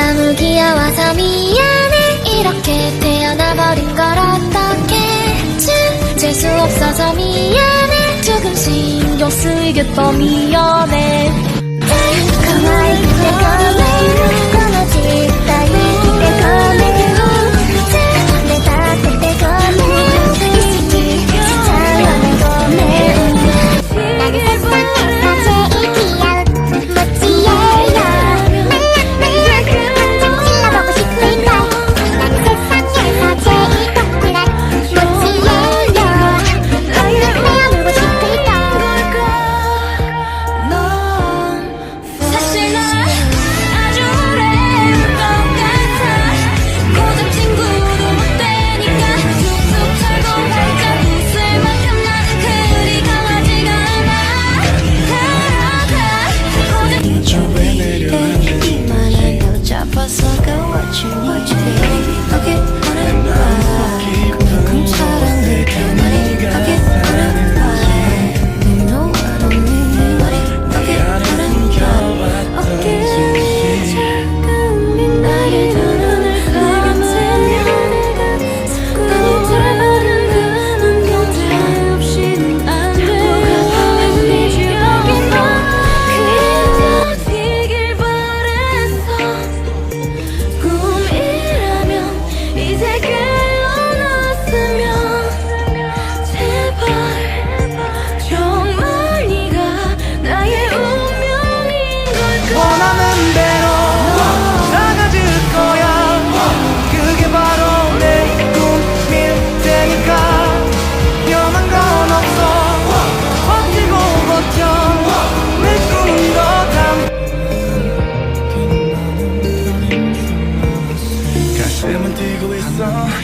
너무 귀여워서 미안해. 이렇게 태어나버린 걸 어떡해 주, 재수 없어서 미안해. 조금씩 신경 쓰이겠다 미안해 Take a night, take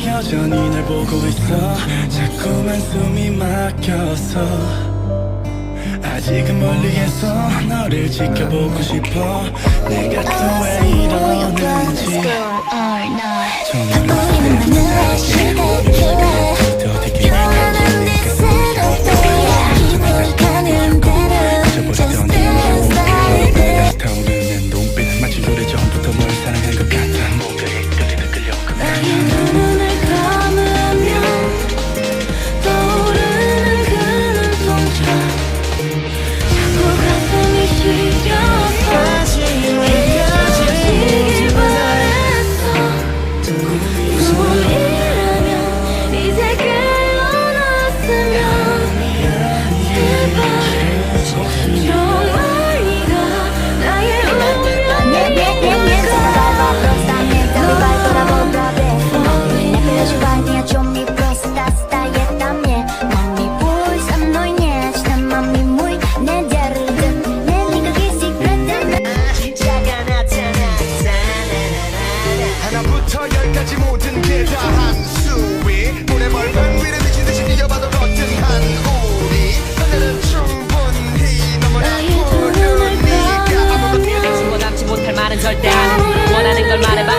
여전히 날 보고 있어. 자꾸만 숨이 막혀서. 아직은 멀리에서 너를 지켜보고 싶어. 내가 또 왜 이러는지. 정말 모르겠어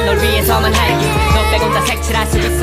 널 위해서만 할게 너 빼곤 다 색칠할 수 있어